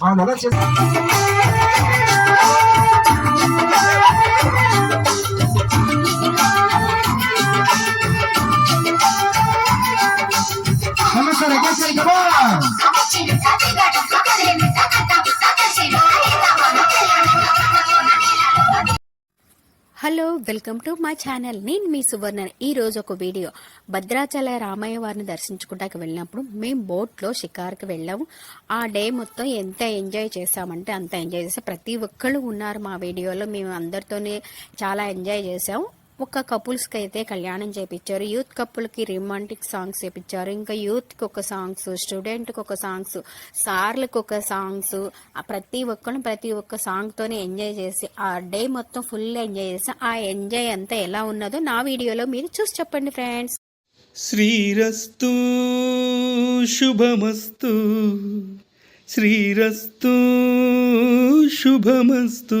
Manda, let's la casa y hello welcome to my channel. నేను మీ సువర్ణ ఈ రోజు ఒక వీడియో. భద్రాచల రామయ్య వారిని దర్శించుకుంటాకి వెళ్ళినప్పుడు మేము బోట్లో షికార్కి వెళ్ళాము. ఆ డే మొత్తం ఎంత ఎంజాయ్ చేసామంటే అంత ఎంజాయ్ చేసాం ప్రతి ఒక్కళ్ళు ఉన్నారు మా వీడియోలో. మేము అందరితోనే చాలా ఎంజాయ్ చేసాము ఒక కపుల్స్కి అయితే కళ్యాణం చేపించారు యూత్ కపుల్కి రొమాంటిక్ సాంగ్స్ చేపించారు ఇంకా యూత్కి ఒక సాంగ్స్ స్టూడెంట్కి ఒక సాంగ్స్ సార్లకు ఒక సాంగ్స్ ప్రతి ఒక్కరు ప్రతి ఒక్క సాంగ్తోనే ఎంజాయ్ చేసి ఆ డే మొత్తం ఫుల్ ఎంజాయ్ చేసి ఆ ఎంజాయ్ అంతా ఎలా ఉన్నదో నా వీడియోలో మీరు చూసి చెప్పండి ఫ్రెండ్స్ శ్రీరస్తు శుభమస్తు. శ్రీరస్తు శుభమస్తు.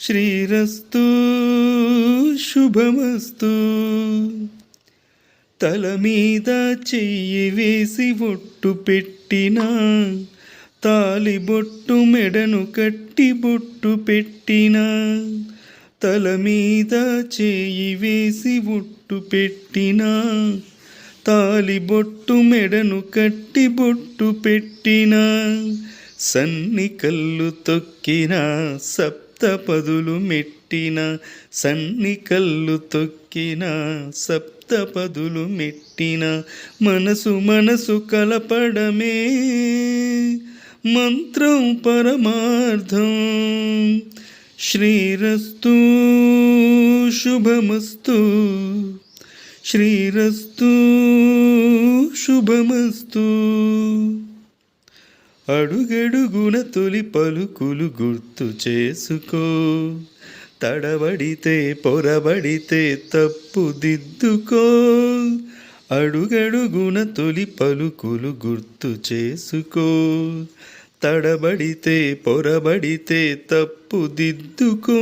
శ్రీరస్తు శుభమస్తు. తల మీద చెయ్యి వేసి ఒట్టు పెట్టినా తాలి బొట్టు మెడను కట్టి బొట్టు పెట్టినా. తల మీద చేయి వేసి ఒట్టు పెట్టినా తాలి బొట్టు మెడను కట్టి బొట్టు పెట్టినా. సన్ని కళ్ళు తొక్కిన సప్ పదులు మెట్టిన సన్ని కళ్ళు తొక్కిన సప్త పదులు మెట్టిన మనసు మనసు కలపడమే. మంత్రం పరమార్థం శ్రీరస్తు శుభమస్తు. శ్రీరస్తు శుభమస్తు. అడుగడుగున తొలి పలుకులు గుర్తు చేసుకో. తడబడితే పొరబడితే తప్పుదిద్దుకో అడుగడుగున తొలి పలుకులు గుర్తు చేసుకో. తడబడితే పొరబడితే తప్పుదిద్దుకో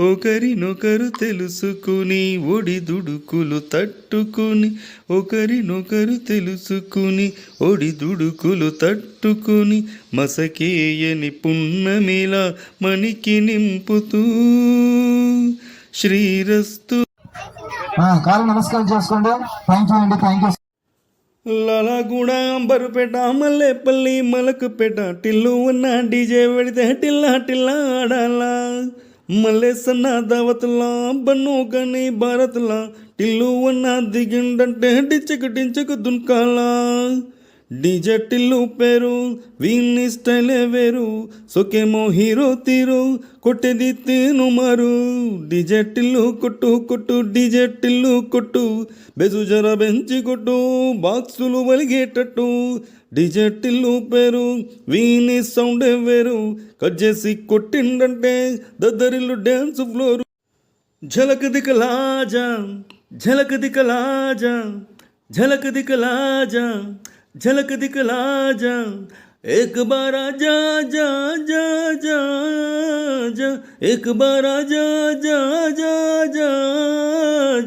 ఒకరినొకరు తెలుసుకుని ఒడిదుడుకులు తట్టుకుని ఒకరినొకరు తెలుసుకుని ఒడిదుడుకులు తట్టుకుని మసకేయని పున్నమిలా మనికి నింపుతూ శ్రీరస్తు. ఆ, కాలు నమస్కారం చేసుకోండి. థ్యాంక్ యూ అండి. థ్యాంక్ యూ లలగూడ అంబరుపేట మల్లెపల్లి మలకుపేట టిల్లు ఉన్న డీజే పెడితే టిల్లా టిల్లా ఆడాలా. మల్లేసన్న దావతులా బన్ను గని భారత్లా టిల్లు ఉన్న దిగిండంటే డిచ్చకు డించకు దున్కాలా డిజెటిల్లు పేరు వీన్ని స్టైలే వేరు. సొకేమో హీరో తీరు కొట్టేది తేను మరు. డిజెటిల్లు కొట్టు కొట్టు డిజెటిల్లు కొట్టు. బెజు జర బెంచి కొట్టు బాక్సులు వలిగేటట్టు. డిజెటిల్లు పేరు వీని సౌండ్ వేరు. కట్ చేసి కొట్టిండంటే దద్దరిల్లు డ్యాన్స్ ఫ్లోరు. ఝలక దిక లాజా ఝలక దిక లాజా ఝలక దిక లాజా झलक दिखला जा एक बार आ जा जा जा जा जा एक बार आ जा जा जा जा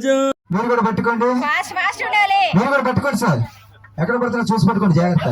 जा मेरे को बैठ कौन दे फास फास चुड़ा ले मेरे को बैठ कौन सर एक बार तेरा चूस बैठ कौन जाएगा ता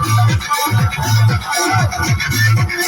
I'm sorry.